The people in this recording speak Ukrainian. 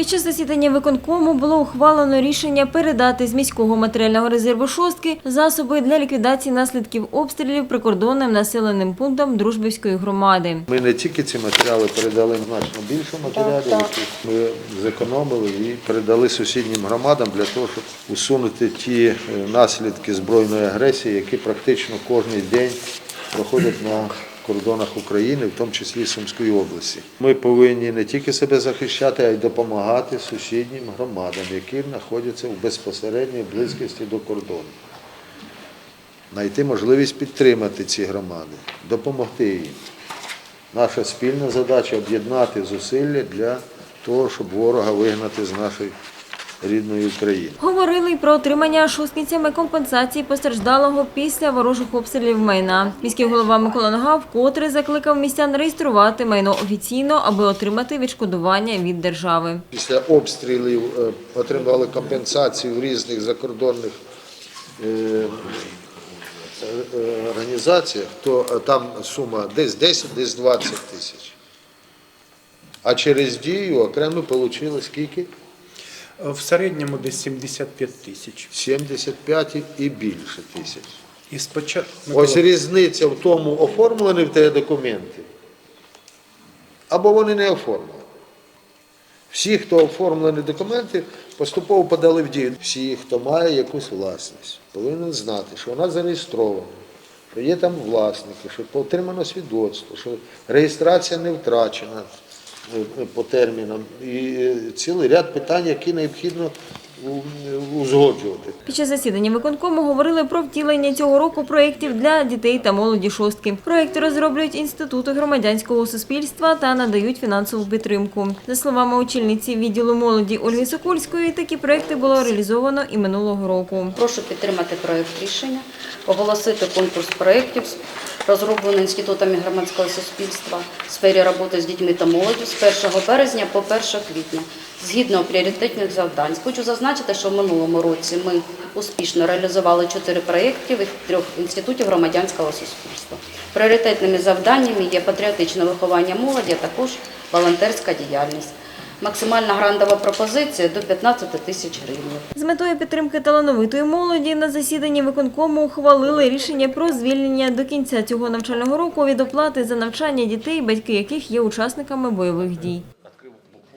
Під час засідання виконкому було ухвалено рішення передати з міського матеріального резерву шостки засоби для ліквідації наслідків обстрілів прикордонним населеним пунктам Дружбівської громади. Ми не тільки ці матеріали передали значно більше матеріалів, які ми зекономили і передали сусіднім громадам для того, щоб усунути ті е, наслідки збройної агресії, які практично кожен день проходять на кордонах України, в тому числі Сумської області. Ми повинні не тільки себе захищати, а й допомагати сусіднім громадам, які знаходяться в безпосередній близькості до кордону. Знайти можливість підтримати ці громади, допомогти їм. Наша спільна задача об'єднати зусилля для того, щоб ворога вигнати з нашої рідної України. Говорили й про отримання шосткінцями компенсації постраждалого після ворожих обстрілів майна. Міський голова Микола Нога вкотре закликав містян реєструвати майно офіційно, аби отримати відшкодування від держави. Після обстрілів е, отримали компенсацію в різних закордонних е, е, організаціях, то там сума десь 10, десь 20 тисяч. А через дію окремо отримали скільки? В середньому десь 75 тисяч. 75 і більше тисяч. І спочатку Ось різниця в тому, оформлені в тебе документи, або вони не оформлені. Всі, хто оформлені документи, поступово подали в дію. Всі, хто має якусь власність, повинен знати, що вона зареєстрована, що є там власники, що отримано свідоцтво, що реєстрація не втрачена по термінам. І е, цілий ряд питань, які необхідно узгоджувати. Під час засідання виконкому говорили про втілення цього року проєктів для дітей та молоді шостки. Проєкти розроблюють інститути громадянського суспільства та надають фінансову підтримку. За словами очільниці відділу молоді Ольги Сокольської, такі проєкти було реалізовано і минулого року. Прошу підтримати проект рішення, оголосити конкурс проєктів, розроблений інститутами громадського суспільства в сфері роботи з дітьми та молоддю з 1 березня по 1 квітня. Згідно пріоритетних завдань, хочу зазначити, що в минулому році ми успішно реалізували чотири проєкти від трьох інститутів громадянського суспільства. Пріоритетними завданнями є патріотичне виховання молоді, а також волонтерська діяльність. Максимальна грантова пропозиція до 15 тисяч гривень. З метою підтримки талановитої молоді на засіданні виконкому ухвалили рішення про звільнення до кінця цього навчального року від оплати за навчання дітей, батьки яких є учасниками бойових дій.